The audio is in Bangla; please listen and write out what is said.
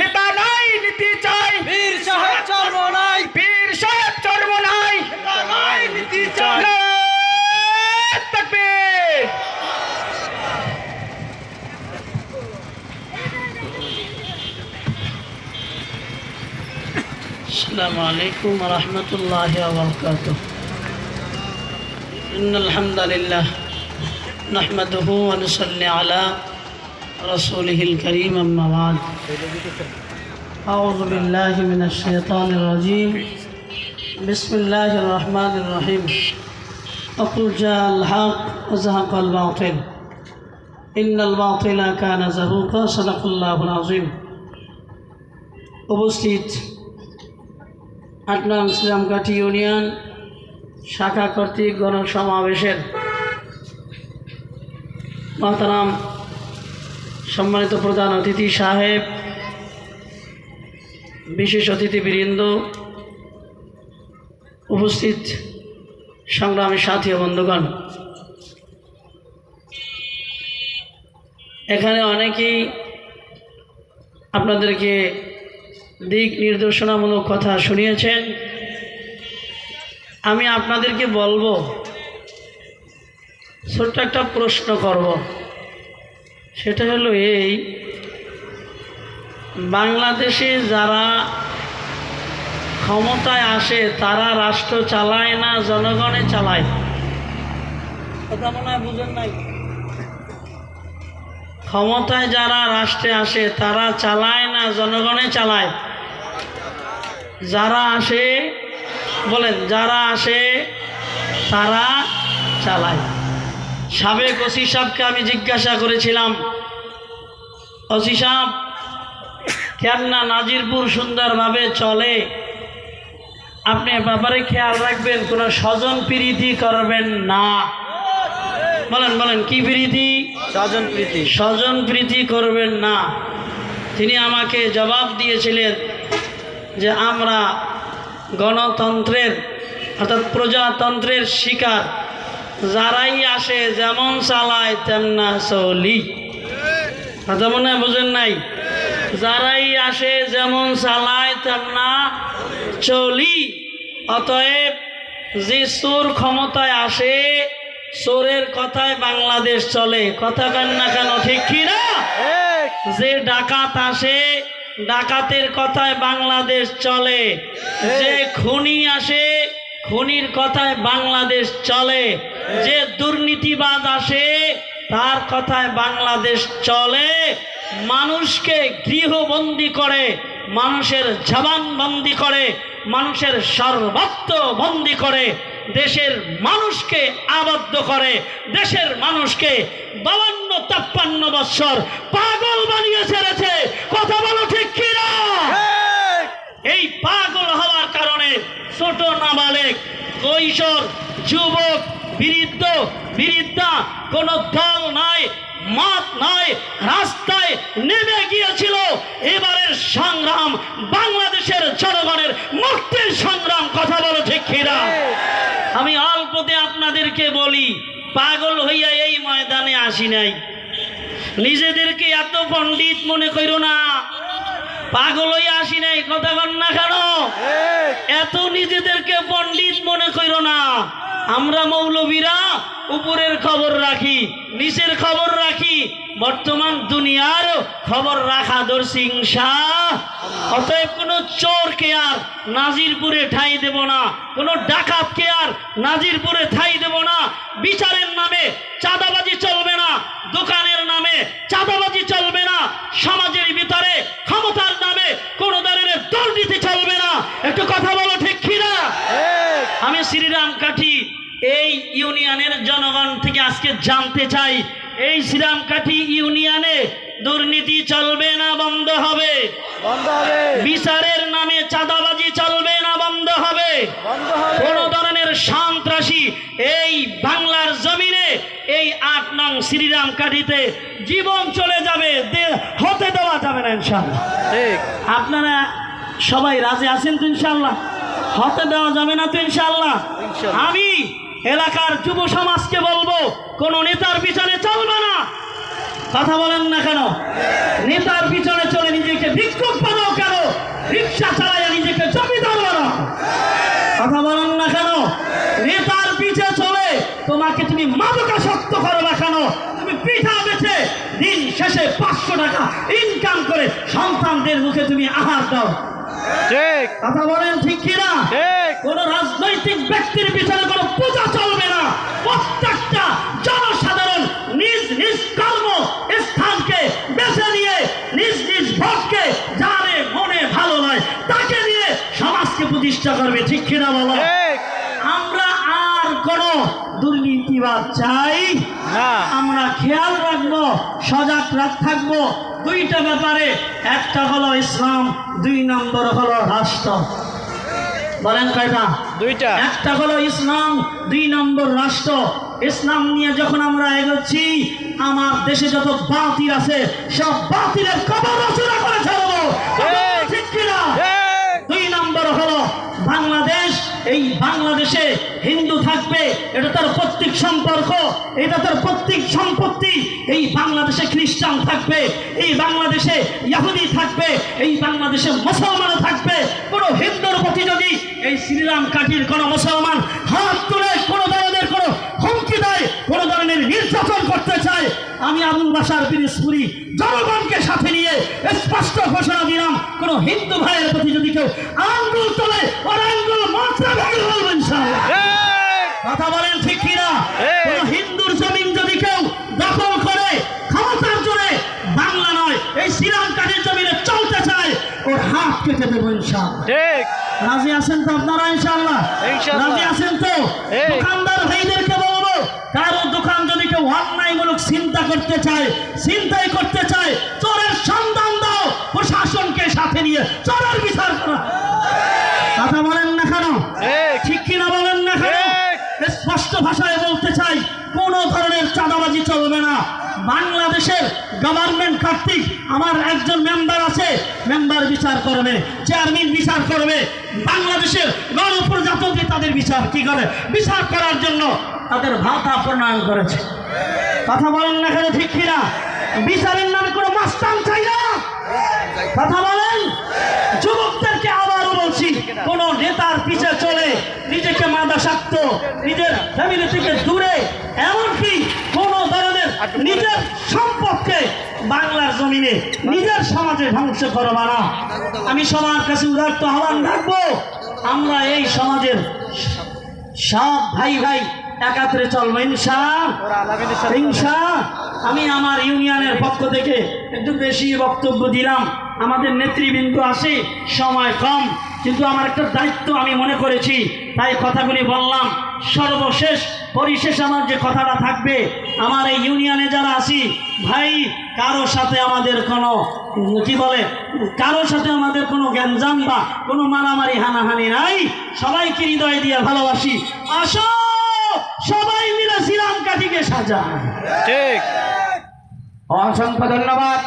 নেতা নাই নীতি চাই। বীর সাহেব চর্ম নাই। বীর সাহেব চর্ম নাই। নীতি চাই। আসসালামু আলাইকুম রহমতুল্লাহ বরকাতুহ। إن الحمد لله نحمده ونصلي على رسوله الكريم أما بعد أعوذ بالله من الشيطان الرجيم بسم الله الرحمن الرحيم أقول جاء الحق وزهق الباطل إن الباطل كان زهوقا صدق الله العظيم উপস্থিত আট নং ইসলামকাঠি ইউনিয়ন শাখা কর্তৃক গণসমাবেশের মাতারাম সম্মানিত প্রধান অতিথি সাহেব, বিশেষ অতিথিবৃন্দ, উপস্থিত সংগ্রামী সাথী বন্ধুগণ। এখানে অনেকেই আপনাদেরকে দিক নির্দেশনামূলক কথা শুনিয়েছেন। আমি আপনাদেরকে বলব, ছোট্ট একটা প্রশ্ন করব। সেটা হলো এই, বাংলাদেশে যারা ক্ষমতায় আসে, তারা রাষ্ট্র চালায় না, জনগণে চালায়? কথা মনে হয় বুঝেন নাই? ক্ষমতায় যারা রাষ্ট্রে আসে, তারা চালায় না, জনগণে চালায়? যারা আসে বলেন যারা আসে তারা চালায়। সাবেক ওসি সাহেবকে আমি জিজ্ঞাসা করেছিলাম ওসি সাহেব কেন না নাজিরপুর সুন্দরভাবে চলে আপনি ব্যাপারে খেয়াল রাখবেন কোনো স্বজন প্রীতি করবেন না। বলেন বলেন কি প্রীতি? স্বজন প্রীতি। স্বজন প্রীতি করবেন না। তিনি আমাকে জবাব দিয়েছিলেন যে আমরা গণতন্ত্রের অর্থাৎ প্রজাতন্ত্রের শিকার যারাই আসে যেমন চালায় তেমনা চলি। কথা মনে বোঝেন নাই? যারাই আসে যেমন চালায় তেমনা চলি। অতএব যে চোর ক্ষমতায় আসে চোরের কথায় বাংলাদেশ চলে। কথা কেন না কেন ঠিক কি না? যে ডাকাত আসে ডাকাতের কথায় বাংলাদেশ চলে। যে খুনি আসে খুনির কথায় বাংলাদেশ চলে। যে দুর্নীতিবাদ আসে তার কথায় বাংলাদেশ চলে। মানুষকে গৃহবন্দী করে মানুষের জবানবন্দি করে মানুষের সর্বত্র বন্দি করে দেশের মানুষকে আবদ্ধ করে দেশের মানুষকে বাবান্ন তাপ্পান্ন বৎসর পাগল বানিয়ে ছেড়েছে। কথা বলো ঠিক কিনা? এই পাগল হওয়ার কারণে ছোট নাবালেক কৈশোর যুবক বৃদ্ধ বৃদ্ধা কোনো দল নাই মত নয় রাস্তায় নেমে গিয়েছিল। এবারের সংগ্রাম বাংলাদেশের জনগণের মুক্তির সংগ্রাম কথা বলো ঠিক কিনা আমি অল্পতে আপনাদেরকে বলি পাগল হইয়া এই ময়দানে আসি নাই। নিজেদেরকে এত পণ্ডিত মনে করো না। পাগল হইয়া আসি নাই, কথা কন না কেন? এত নিজেদেরকে পণ্ডিত মনে করো না। আমরা মৌলবীরা উপরের খবর রাখি, নিচের খবর রাখি। বর্তমান দুনিয়ার খবর রাখা দর্শিংসা অতএব কোনো চোরকে আর নাজিরপুরে ঠাই দেব না। কোনো ডাকাতকে আর নাজিরপুরে ঠাই দেব না বিচারের নামে চাঁদাবাজি চলবে না দোকানের নামে চাঁদাবাজি চলবে না সমাজের ভিতরে ক্ষমতার নামে কোনো ধরনের দুর্নীতি চলবে না একটু কথা বলো ঠিক কিনা এক আমি শ্রীরাম কাঠি এই ইউনিয়নের জনগণ থেকে আজকে জানতে চাই এই শ্রীরামকাঠি ইউনিয়নে দুর্নীতি চলবে না বন্ধ হবে? বিচারের নামে চাঁদাবাজি চলবে না বন্ধ হবে? কোন ধরনের সন্ত্রাসী এই বাংলার জমিনে এই আট নং শ্রীরাম কাঠিতে জীবন চলে যাবে হতে দেওয়া যাবে না ইনশাল্লাহ আপনারা সবাই রাজি আছেন তো ইনশাল্লাহ হতে দেওয়া যাবে না তো ইনশাল্লাহ। আমি এলাকার যুব সমাজকে বলব, কোন নেতার পিছনে চলবে না। কথা বলেন না কেন? নেতার পিছনে চলে নিজেকে ভিক্ষুক বানাও কেন? রিক্সা চালাইয়া নিজেকে জমিদার বানাও। কথা বলেন না কেন? নেতার পিছে চলে তোমাকে তুমি মাদকা শক্ত করো না কেন? তুমি পিঠা বেছে দিন শেষে পাঁচশো টাকা ইনকাম করে সন্তানদের মুখে তুমি আহার দাও। ঠিক। কথা বলেন ঠিক কিনা? ঠিক। কোন রাজনৈতিক ব্যক্তির পিছনে কোনো পূজা চলবে না। প্রত্যেকটা জনসাধারণ নিজ নিজ কর্ম স্থানকে বেছে নিয়ে নিজ নিজ ভোটকে যারে মনে ভালো নয় তাকে নিয়ে সমাজকে প্রতিষ্ঠা করবে ঠিক কিনা বলো ঠিক আমরা আর কোন দুর্নীতিবাদ চাই না। আমরা খেয়াল রাখব সজাগ রাখ থাকব। দুইটা ব্যাপারে একটা হলো ইসলাম দুই নম্বর হলো রাষ্ট্র। বলেন কয়টা? দুইটা। একটা হলো ইসলাম দুই নম্বর রাষ্ট্র। ইসলাম নিয়ে যখন আমরা এগোচ্ছি আমার দেশে যত বাতিল আছে সব বাতিলের কবর রচনা করে ফেলব ঠিক। ঠিক কিনা ঠিক দুই নম্বর হলো বাংলাদেশ এই বাংলাদেশে হিন্দু থাকবে, এটা তার প্রত্যেক সম্পর্ক, এটা তার প্রত্যেক সম্পত্তি। এই বাংলাদেশে খ্রিস্টান থাকবে, এই বাংলাদেশে ইয়াহুদি থাকবে, এই বাংলাদেশে মুসলমান থাকবে। কোনো হিন্দুর প্রতি যদি এই শ্রীরাম কাঠির কোনো মুসলমান হাত তুলে কোনো ধরনের কোনো হুমকি দেয়, কোনো ধরনের নির্যাতন করতে চায়, আমি আবুল বাসার পিরিসপুরি জনগণকে সাথে নিয়ে স্পষ্ট ঘোষণা দিলাম, কোনো হিন্দু ভাইয়ের প্রতি যদি কেউ আঙ্গুল তোলে, ওর আঙ্গুল মাত্রা ভেঙে ফেলব ইনশাআল্লাহ ঠিক কথা বলেন ঠিক কিনা ঠিক। কোন হিন্দুর জমিন যদি কেউ দখল করে ক্ষমতার জোরে বাংলা নয় এই শ্রীরাম কাঠের জমিনে চলতে চায় ওর হাত কেটে দেবো ইনশাআল্লাহ ঠিক। রাজি আছেন তো আপনারা ইনশাআল্লাহ। রাজি আছেন তো? দোকানদার ভাইদেরকে বলব কারও দোকান যদি কেউ অন্যায়মূলক চিন্তা করতে চায় চিন্তাই করতে চায় চোরের সন্ধান দাও প্রশাসনকে সাথে নিয়ে চোরের বিচার করা। কথা বলেন না কেন? ঠিক। কিনা বলেন না কেন? স্পষ্ট ভাষায় ধরনের চাঁদাবাজি চলবে না। বাংলাদেশের গভর্নমেন্ট কর্তৃক আমার একজন মেম্বার আছে মেম্বার বিচার করবে চেয়ারম্যান বিচার করবে। বাংলাদেশের গণপ্রজাতন্ত্রী তাদের বিচার কি করে? বিচার করার জন্য তাদের ভাতা প্রণয়ন করেছে। কথা বলেন না কেন ঠিক কিনা? বিচারের নামে কোনো মাস্টান চাই না। কথা বলেন? যুবকদেরকে আবারও বলছি, কোন নেতার পিছে চলে নিজের ফ্যামিলি থেকে দূরে, এমনকি কোন ধরনের নিজের সম্পর্কে বাংলার জমিনে, নিজের সমাজে ধ্বংস করবা না। আমি সবার কাছে উদার্ত আহ্বান রাখব, আমরা এই সমাজের সব ভাই ভাই একাত্রে চলবো ইনশা হিংসা আমি আমার ইউনিয়নের পক্ষ থেকে একটু বেশি বক্তব্য দিলাম। আমাদের নেতৃবৃন্দ আসে, সময় কম, কিন্তু আমার একটা দায়িত্ব আমি মনে করেছি তাই কথাগুলি বললাম। সর্বশেষ পরিশেষ আমার যে কথাটা থাকবে আমার এই ইউনিয়নে যারা আছি ভাই কারও সাথে আমাদের কোনো কি বলে কারও সাথে আমাদের কোনো গ্যাঞ্জাম বা কোনো মারামারি হানাহানি নাই। সবাইকে হৃদয় দিয়ে ভালোবাসি। আসো সবাই মিলে শ্রীরাম কাঠিকে সাজা ঠিক। অসংখ্য ধন্যবাদ।